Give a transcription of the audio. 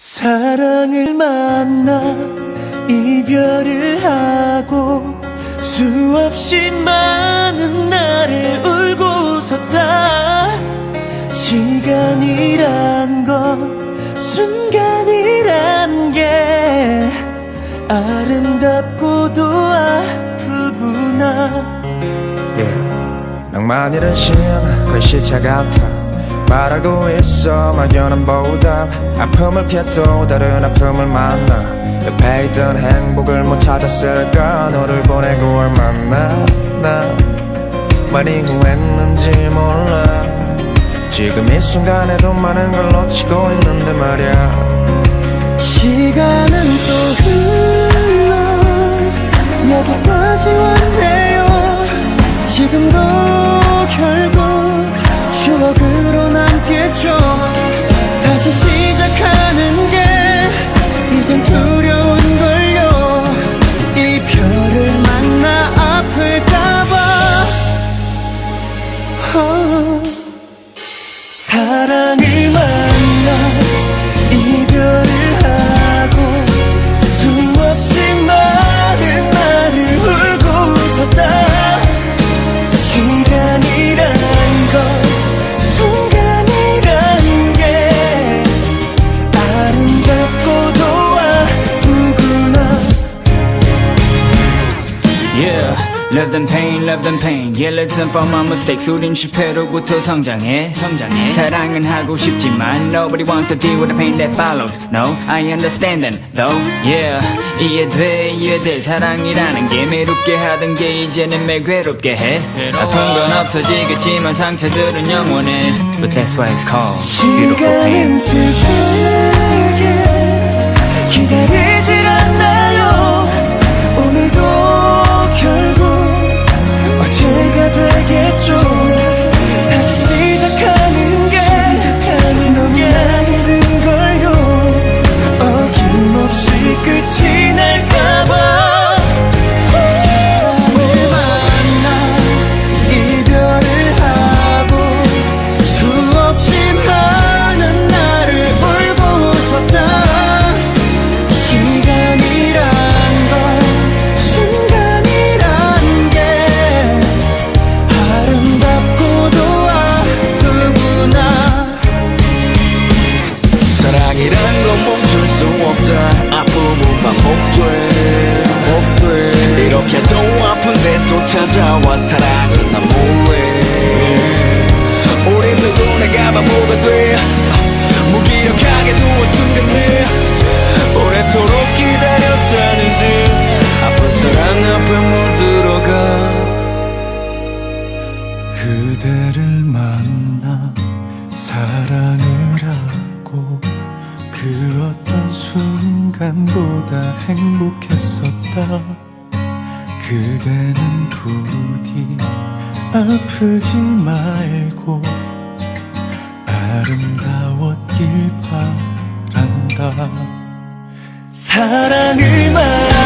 사랑을 만나 이별을 하고 수없이 많은 날을 울고 웃었다 시간이란 건 순간이란 게 아름답고도 아프구나 yeah. 낭만이란 신 글씨체 같아 말하고 있어. 막연한 보답. 아픔을 피해도 다른 아픔을 만나. 옆에 있던 행복을 못 찾았을까? 너를 보내고 얼마나? 나 많이 후회했는지 몰라. 지금 이 순간에도 많은 걸 놓치고 있는데 말야 love them pain, love them pain. Yeah, let's learn from our mistakes. 우린 실패로부터 성장해, 성장해. 사랑은 하고 싶지만 nobody wants to deal with the pain that follows. No, I understand them, though. Yeah, 이해돼, 이해돼. 사랑이라는 게 매롭게 하던 게 이제는 매 괴롭게 해. 아픈 건 없어지겠지만 상처들은 영원해. But that's why it's called beautiful pain. 찾아와 사랑은 난 뭐해 우린 누구나가 바보가 돼. 무기력하게 누운 순간에 오래도록 기다렸다는 듯. 아픈 사랑 앞에 물들어가. 그대를 만나 사랑을 하고 그 어떤 순간보다 행복했었다 그대는 부디 아프지 말고 아름다웠길 바란다. 사랑을 만나